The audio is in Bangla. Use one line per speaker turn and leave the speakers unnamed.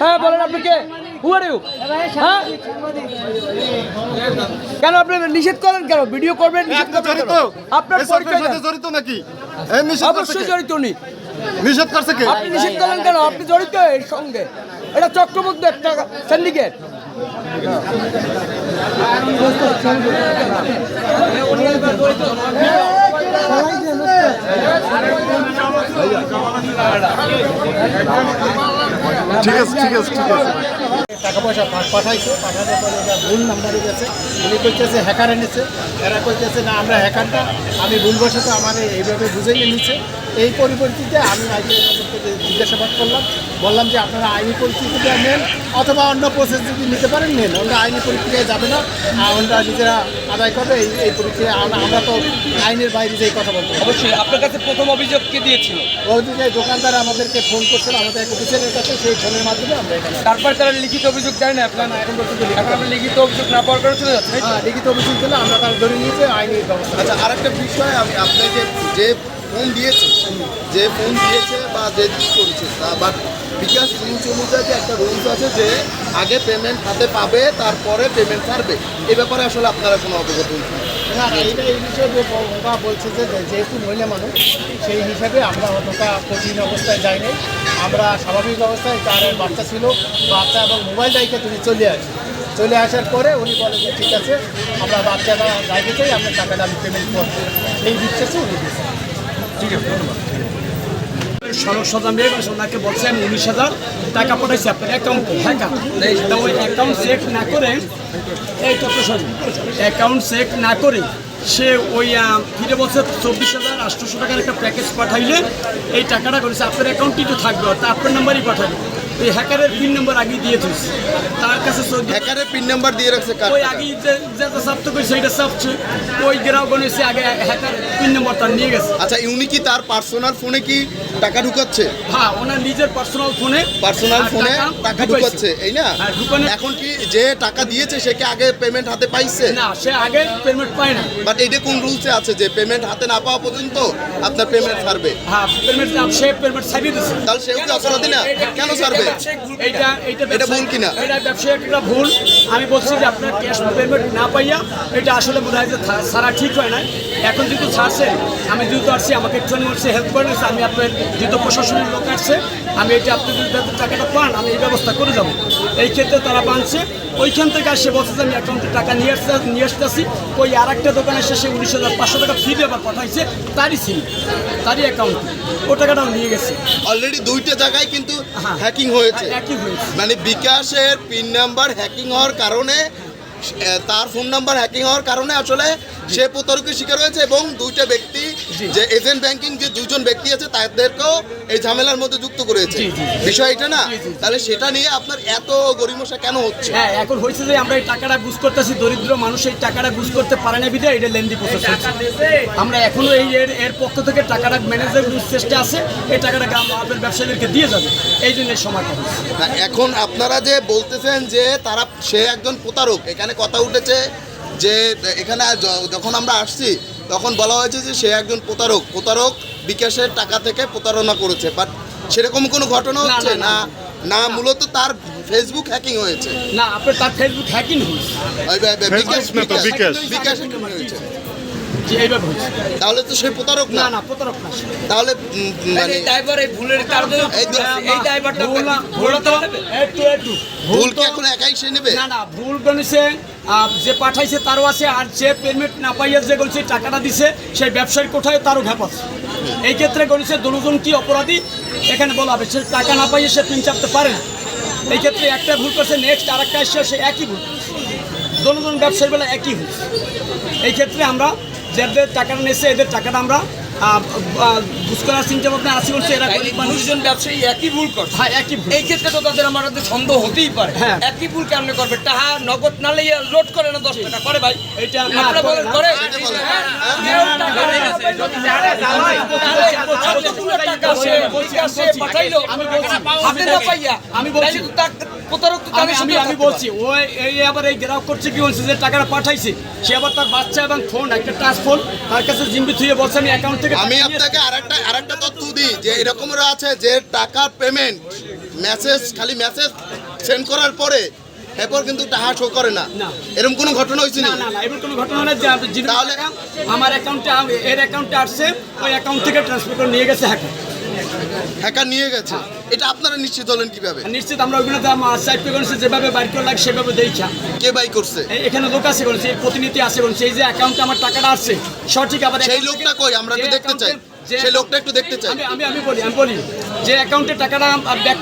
হ্যাঁ বলেন আপনি কে? হ্যাঁ? কেন আপনি নিষেধ করেন কেন? ভিডিও করবেন? আপনার
জড়িত নাকি?
অবশ্যই জড়িত উনি।
নিষেধ করছে কে?
আপনি নিষেধ করেন কেন? আপনি জড়িত এর সঙ্গে। এটা চক্রবর্তী একটা সিন্ডিকেট
ঠিক আছে ঠিক আছে ঠিক আছে।
টাকা পয়সা পাঠাইছে, পাঠানোর পরে এটা ভুল নাম্বারে গেছে। উনি কইতেছে হ্যাকার এনেছে। এরা কইতেছে, না, আমরা হ্যাকারটা আমি ভুলবশত আমার এইভাবে বুঝে নিচ্ছে এই পরিপ্রেক্ষিতে আমি থেকে জিজ্ঞাসাবাদ করলাম। বললাম যে আপনারা আইনি পরিস্থিতিটা নেন অথবা অন্য প্রসেস যদি নিতে পারেন নেন। ওরা আইনি পরিক্রিয়ায় যাবে না। আর ওরা নিজেরা আদায় করবে এই এই পরিক্রিয়া আমরা তো আইনের বাইরে যেই কথা বলতে
অবশ্যই। আপনার কাছে প্রথম অভিযোগ কে দিয়েছিল?
ওইদিকে দোকানদার আমাদেরকে ফোন করছিল আমাদের এক অফিসারের কাছে সেই ফোনের মাধ্যমে আমরা এখানে
তারপর তারা লিখিত অভিযোগ দেয় না আপনার এখন পর্যন্ত এখন আপনি লিখিত অভিযোগ না পাওয়ার কারণে চলে যাচ্ছে
হ্যাঁ লিখিত অভিযোগ দিলে আমরা তার ধরে নিয়েছে আইনি ব্যবস্থা।
আচ্ছা আরেকটা বিষয় আমি আপনাকে যে ফোন দিয়েছে, যে ফোন দিয়েছে বা যে কি করছে, তা বাট বিকাশ রুলস অনুযায়ী একটা রুলস আছে যে আগে পেমেন্ট হাতে পাবে, তারপরে পেমেন্ট ছাড়বে। এ ব্যাপারে আসলে আপনারা কোনো অবগত হয়েছেন
না। এইটা এই বিষয়ে যে ওরা বলছে যে যেহেতু মহিলা মানুষ, সেই হিসাবে আমরা অতটা কঠিন অবস্থায় যাইনি। আমরা স্বাভাবিক অবস্থায় তার বাচ্চা ছিল, বাচ্চা এবং মোবাইল দায়িত্বে তুমি চলে আসি চলে আসার পরে উনি বলে যে, ঠিক আছে, আমরা বাচ্চাটা যাইতে চাই আপনার টাকাটা আমি পেমেন্ট করব। এই বিশ্বাসে উনি দিয়েছেন।
সড়ক সদা মেয়ে ওনাকে বলছে আমি উনিশ হাজার টাকা পাঠাইছি আপনার অ্যাকাউন্ট হ্যাঁ ওই অ্যাকাউন্ট চেক না করে এই তো অ্যাকাউন্ট চেক না করে সে ওই ফিরে বলছে চব্বিশ হাজার আটশোশো টাকার একটা প্যাকেজ পাঠাইলে এই টাকাটা করেছে। আপনার অ্যাকাউন্টই তো থাকবে, অর্থাৎ আপনার নাম্বারই পাঠাবে। এই হ্যাকারের পিন নাম্বার আগে দিয়ে দিয়েছে। তার কাছে
হ্যাকারের পিন নাম্বার দিয়ে রাখছে
ওই আগে যে যেটা সাপ্ত সাপছে। ওই এসে আগে হ্যাকার পিন নাম্বার তার নিয়ে গেছে।
আচ্ছা উনি কি তার পার্সোনাল ফোনে কি টাকা ঢুকাচ্ছে?
হ্যাঁ ওনার নিজের পার্সোনাল ফোনে
পার্সোনাল ফোনে
টাকা
টাকা ঢুকাচ্ছে এই না?
হ্যাঁ,
এখন কি যে টাকা দিয়েছে সে কি আগে পেমেন্ট হাতে পাইছে?
না সে আগে পেমেন্ট পায় না।
বাট এইটা কোন রুলসে আছে যে পেমেন্ট হাতে না পাওয়া পর্যন্ত আপনার পেমেন্ট ছাড়বে?
হ্যাঁ পেমেন্ট সে পেমেন্ট ছাড়িয়ে দিচ্ছে
তাহলে সেও কি অপরাধী না? কেন ছাড়বে?
এইটা
এটা ভুল কিনা?
এটা ব্যবসায়িক একটা ভুল। আমি বলছি যে আপনার ক্যাশ পেমেন্ট না পাইয়া এটা আসলে মনে হয় যে ছাড়া ঠিক হয় না এখন যেহেতু ছাড়ছে আমি যেহেতু আসছি আমাকে একটুখানি হচ্ছে হেল্প করে নিচ্ছে আমি আপনার যেহেতু প্রশাসনের লোক আসছে আমি এটা আপনি যদি টাকাটা পান আমি এই ব্যবস্থা করে যাব। এই ক্ষেত্রে তারা বানছে ওইখান থেকে আসে বলছে যে আমি অ্যাকাউন্টে টাকা নিয়ে আসতে নিয়ে আসতেছি। ওই আর একটা দোকানে এসে সে উনিশ হাজার পাঁচশো টাকা ফি আবার পাঠাইছে তারই সিম তারই অ্যাকাউন্ট ও টাকাটাও নিয়ে গেছে।
অলরেডি দুইটা জায়গায় কিন্তু
হ্যাঁ।
হ্যাকিং হয়েছে।
হ্যাকিং হয়েছে।
মানে বিকাশের পিন নাম্বার হ্যাকিং হওয়ার কারণে তার ফোন নাম্বার হ্যাকিং হওয়ার কারণে আসলে সে প্রতারকের শিকার হয়েছে এবং দুইটা ব্যক্তি যে এজেন্ট ব্যাংকিং যে দুজন ব্যক্তি আছে তাদেরকেও এই ঝামেলার মধ্যে যুক্ত করেছে। বিষয় এটা না। তাহলে সেটা নিয়ে আপনার এত গরিমসা কেন হচ্ছে?
হ্যাঁ এখন হয়েছে যে আমরা এই টাকাটা বুঝ করতেছি দরিদ্র মানুষ এই টাকাটা বুঝ করতে পারে না বিধে এটা লেন্দি প্রসেস আমরা এখনও এই এর এর পক্ষ থেকে টাকাটা ম্যানেজার চেষ্টা আছে এই টাকাটা গ্রাম আপনার ব্যবসায়ীদেরকে দিয়ে যাবে। এই জন্য সময়টা
এখন আপনারা যে বলতেছেন যে তারা সে একজন প্রতারক এখানে কথা উঠেছে যে এখানে যখন আমরা আসছি তখন বলা হয়েছে যে সে একজন প্রতারক। প্রতারক বিকাশের টাকা থেকে প্রতারণা করেছে। বাট সেরকম কোনো ঘটনা হচ্ছে?
না,
না। মূলত তার ফেসবুক হ্যাকিং হয়েছে।
না আপনার তার ফেসবুক হ্যাকিং হয়েছে।
বিকাশ
বিকাশ।
বিকাশ। হয়েছে।
যে এইভাবে হয়েছে।
তাহলে তো সে প্রতারক
না?
না
প্রতারক না
তাহলে মানে এই তো-
ভুল না- ভুল তো একটু একটু
ভুল কি
তো-
এখন একাই সে নেবে?
না না ভুল গণেছে যে পাঠাইছে তারও আছে আর যে পেমেন্ট না পাইয়া যে বলছে টাকাটা দিছে সেই ব্যবসায়ী কোঠায় তারও ঘাপ আছে। এই ক্ষেত্রে গণেছে দুজন কি অপরাধী? এখানে বলা হবে সে টাকা না পাইয়ে সে পিন চাপতে পারে না। এই ক্ষেত্রে একটা ভুল করছে নেক্সট আর একটা এসে সে একই ভুল দুজন ব্যবসায়ী বেলা একই হয়েছে। এই ক্ষেত্রে আমরা যাদের টাকাটা নিয়েছে এদের টাকাটা আমরা বলছে এরা
মানুষজন ব্যবসায়ী একই ভুল করছে
হ্যাঁ একই ভুল
এই ক্ষেত্রে তো তাদের আমার সন্দেহ হতেই পারে
হ্যাঁ।
একই ভুল কেমনে করবে টাকা নগদ না লইয়া লোড করে না দশ টাকা করে ভাই
এটা
আপনারা
করে
বলেন। হ্যাঁ, টাকা সে পাঠাইলো,
আমি
হাতে না পাইয়া,
আমি বলছি।
প্রতারক তো
আমি
তাদের
আমি
সঙ্গে
আমি বলছি ওই এই আবার এই গ্রাহক করছে কি বলছে যে টাকাটা পাঠাইছে? সে আবার তার বাচ্চা এবং ফোন একটা টাচ ফোন তার কাছে জিম্বি থুয়ে বলছে আমি অ্যাকাউন্ট থেকে
আমি
টাকা
আপনাকে আরেকটা আরেকটা তথ্য দিই যে এরকমও আছে যে টাকার পেমেন্ট মেসেজ খালি মেসেজ সেন্ড করার পরে এরপর কিন্তু টাকা শো করে না। এরকম কোনো ঘটনা হয়েছে
না
না
কোনো ঘটনা না
তাহলে-
আমার অ্যাকাউন্টে এর অ্যাকাউন্টে আসছে ওই অ্যাকাউন্ট থেকে ট্রান্সফার করে নিয়ে গেছে হ্যাকার
হ্যাকার নিয়ে গেছে। এটা আপনারা নিশ্চিত হলেন কীভাবে?
নিশ্চিত আমরা ওইগুলো সাইড পে করেছি যেভাবে বাইর করে লাগে সেভাবে দেখা
কে বাই করছে?
এখানে লোক আছে এই প্রতিনিধি আছে করেছে এই যে অ্যাকাউন্টে আমার টাকাটা আসছে সঠিক আবার
সেই লোকটা কই? আমরা একটু দেখতে চাই। সেই লোকটা একটু দেখতে চাই।
আমি আমি আমি বলি আমি বলি যে অ্যাকাউন্টে টাকাটা ব্যাক